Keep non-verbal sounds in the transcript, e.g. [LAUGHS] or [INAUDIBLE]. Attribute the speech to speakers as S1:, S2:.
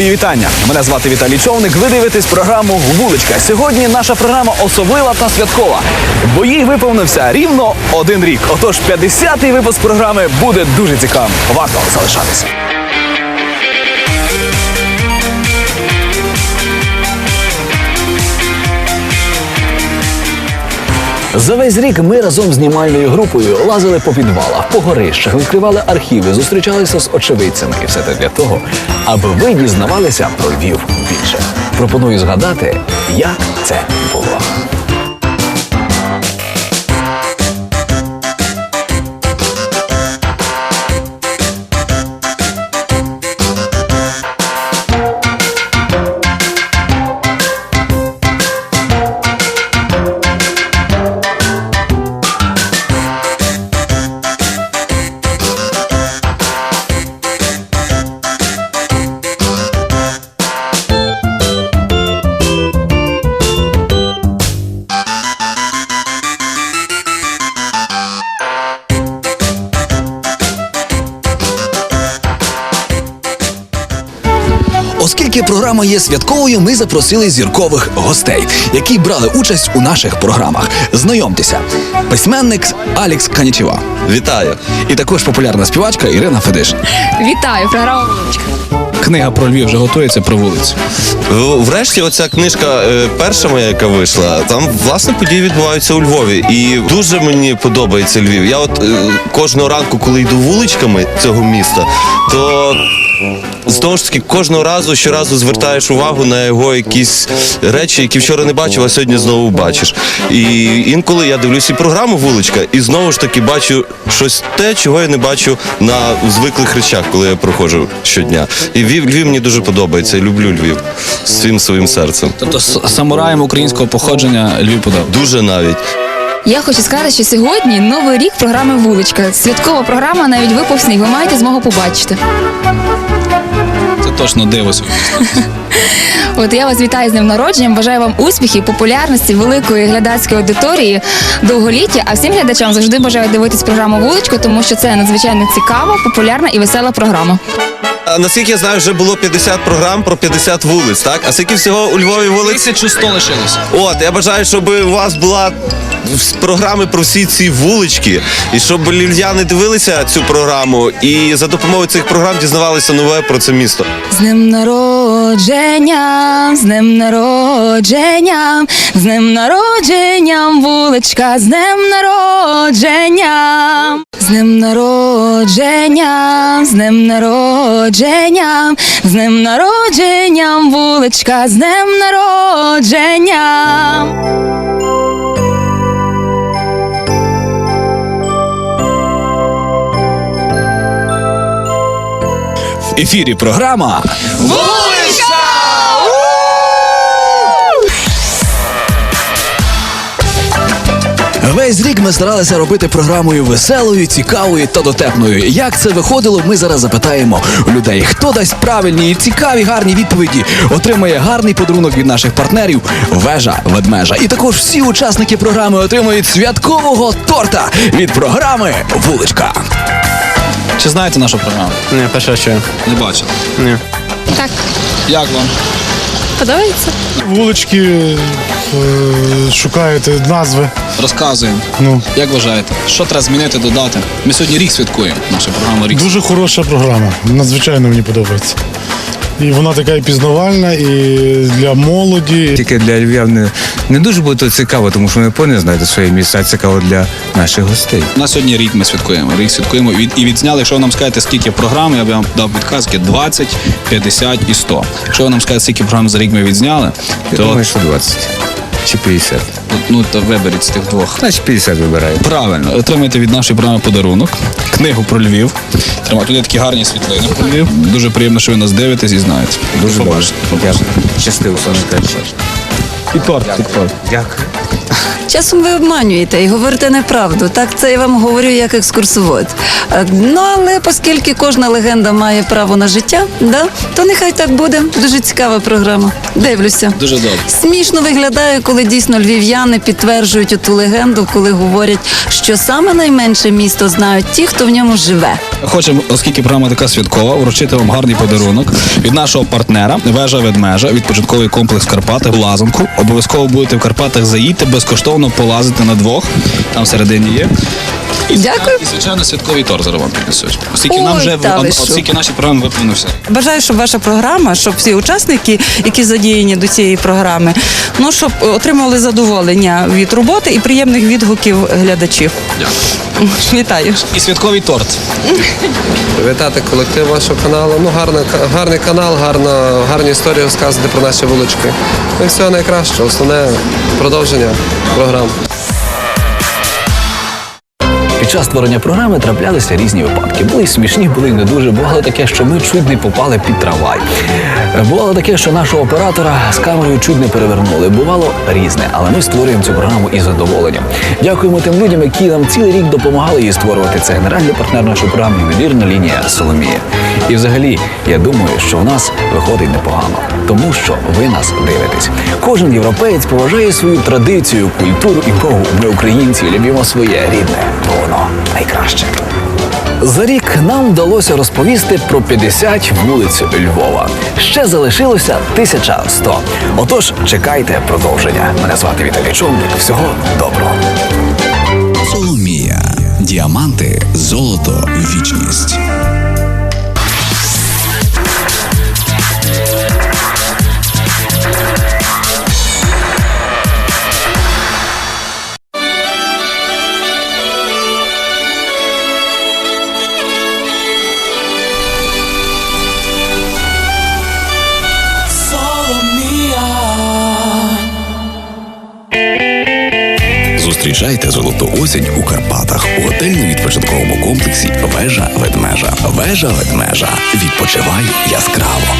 S1: Мої вітання. Мене звати Віталій Човник. Ви дивитесь програму Вуличка. Сьогодні наша програма особлива та святкова, бо їй виповнився рівно один рік. Отож, 50-й випуск програми буде дуже цікавим. Варто залишатися. За весь рік ми разом з знімальною групою лазили по підвалах, по горищах, відкривали архіви, зустрічалися з очевидцями. І все це для того, аби ви дізнавалися про Львів більше. Пропоную згадати, як це було. Програма є святковою, ми запросили зіркових гостей, які брали участь у наших програмах. Знайомтеся, письменник Алікс Канічева.
S2: Вітаю.
S1: І також популярна співачка Ірина Федиш.
S3: Вітаю, програма «Вуличка».
S1: Книга про Львів вже готується про вулицю.
S2: Врешті, оця книжка е, перша моя, яка вийшла, там власне події відбуваються у Львові. І дуже мені подобається Львів. Я от е, кожного ранку, коли йду вуличками цього міста, то знову ж таки кожного разу щоразу звертаєш увагу на його якісь речі, які вчора не бачив, а сьогодні знову бачиш. І інколи я дивлюся і програму вуличка, і знову ж таки бачу щось те, чого я не бачу на звиклих речах, коли я проходжу щодня. І Львів, Львів мені дуже подобається. Я люблю Львів всім своїм серцем.
S1: Тобто самураєм українського походження Львів подав.
S2: Дуже навіть.
S3: Я хочу сказати, що сьогодні новий рік програми Вуличка. Святкова програма, навіть випускний. Ви маєте змогу побачити.
S1: Це точно диво сьогодні. [LAUGHS]
S3: От я вас вітаю з днем народженням. Бажаю вам успіхів, популярності, великої глядацької аудиторії, довголіття. А всім глядачам завжди бажаю дивитись програму Вуличку, тому що це надзвичайно цікава, популярна і весела програма.
S2: А наскільки я знаю, вже було 50 програм про 50 вулиць, так? А скільки всього у Львові вулиць?
S1: 1100 лишилося.
S2: От, я бажаю, щоб у вас була с- програми про всі ці вулички, і щоб львів'яни дивилися цю програму і за допомогою цих програм дізнавалися нове про це місто.
S3: З днем народження, з днем народження, з днем народженням, вуличка, з днем народження, з днем народження, з днем народженням, з днем народженням, вуличка, з днем народженням.
S1: В ефірі програма Весь рік ми старалися робити програмою веселою, цікавою та дотепною. Як це виходило, ми зараз запитаємо людей. Хто дасть правильні і цікаві гарні відповіді, отримає гарний подарунок від наших партнерів Вежа Ведмежа. І також всі учасники програми отримують святкового торта від програми Вуличка. Чи знаєте нашу програму?
S4: Ні, перше що.
S1: Не бачили.
S4: Ні.
S3: Так,
S1: Як вам?
S3: подобається?
S5: Вулички шукаєте назви.
S1: Розказуємо.
S5: Ну
S1: Як вважаєте, що треба змінити, додати? Ми сьогодні рік святкуємо. Наша програма рік.
S5: дуже хороша програма. Надзвичайно мені подобається. І вона така і пізнавальна, і для молоді.
S6: Тільки для львів'ян не, не дуже буде то цікаво, тому що вони повинні знайти своє місце, а цікаво для наших гостей.
S1: На сьогодні рік ми святкуємо. Рік святкуємо і, і відзняли. Якщо ви нам скажете, скільки програм, я б вам дав підказки 20, 50 і 100. Якщо ви нам скажете, скільки програм за рік ми відзняли,
S6: Я
S1: то
S6: думаю, що 20 чи 50.
S1: ну то виберіть з тих двох.
S6: Значить 50 вибираю.
S1: Правильно, отримайте від нашої програми подарунок, книгу про Львів. Тримайте тут такі гарні світлини про Львів. Дуже приємно, що ви нас дивитесь і знаєте.
S6: Дуже добре.
S1: Побачите.
S6: Дякую. Щасливо, сонечко.
S1: І торт. І торт.
S6: Дякую.
S4: Часом ви обманюєте і говорите неправду. Так це я вам говорю як екскурсовод. Е, Ну але оскільки кожна легенда має право на життя, да, то нехай так буде. Дуже цікава програма. Дивлюся.
S1: Дуже добре.
S4: Смішно виглядає, коли дійсно львів'яни підтверджують ту легенду, коли говорять, що саме найменше місто знають ті, хто в ньому живе.
S1: Хочемо, оскільки програма така святкова, вручити вам гарний подарунок від нашого партнера Вежа Ведмежа, відпочинковий комплекс Карпати в Лазанку. Обов'язково будете в Карпатах заїдьте, безкоштовно полазити на двох. Там всередині є. І,
S4: Дякую.
S1: І звичайно святковий торт зараз вам піднесуть. Оскільки
S4: Ой,
S1: нам вже
S4: та ви що.
S1: оскільки наші програми виповнені все.
S7: Бажаю, щоб ваша програма, щоб всі учасники, які задіяні до цієї програми, ну щоб отримували задоволення від роботи і приємних відгуків глядачів.
S1: Дякую.
S7: Вітаю.
S1: І святковий торт.
S8: Вітати колектив вашого каналу. Ну, гарний, гарний канал, гарно, гарні історії розказувати про наші вулички. Ну і всього найкращого. Основне продовження програм.
S1: Під час створення програми траплялися різні випадки. Були смішні, були й не дуже. Бувало таке, що ми чуть не попали під трамвай. Бувало таке, що нашого оператора з камерою чуть не перевернули. Бувало різне, але ми створюємо цю програму із задоволенням. Дякуємо тим людям, які нам цілий рік допомагали її створювати. Це генеральний партнер нашої програми ювелірна лінія Соломія. І взагалі, я думаю, що в нас виходить непогано, тому що ви нас дивитесь. Кожен європеєць поважає свою традицію, культуру і мову. Ми українці любимо своє рідне, бо воно найкраще. За рік нам вдалося розповісти про 50 вулиць Львова. Ще залишилося 1100. Отож, чекайте продовження. Мене звати Віталій Човник. Всього доброго.
S9: Соломія. Діаманти, золото, вічність. Зустрічайте золоту осінь у Карпатах у готельно-відпочинковому комплексі Вежа Ведмежа. Вежа Ведмежа. Відпочивай яскраво.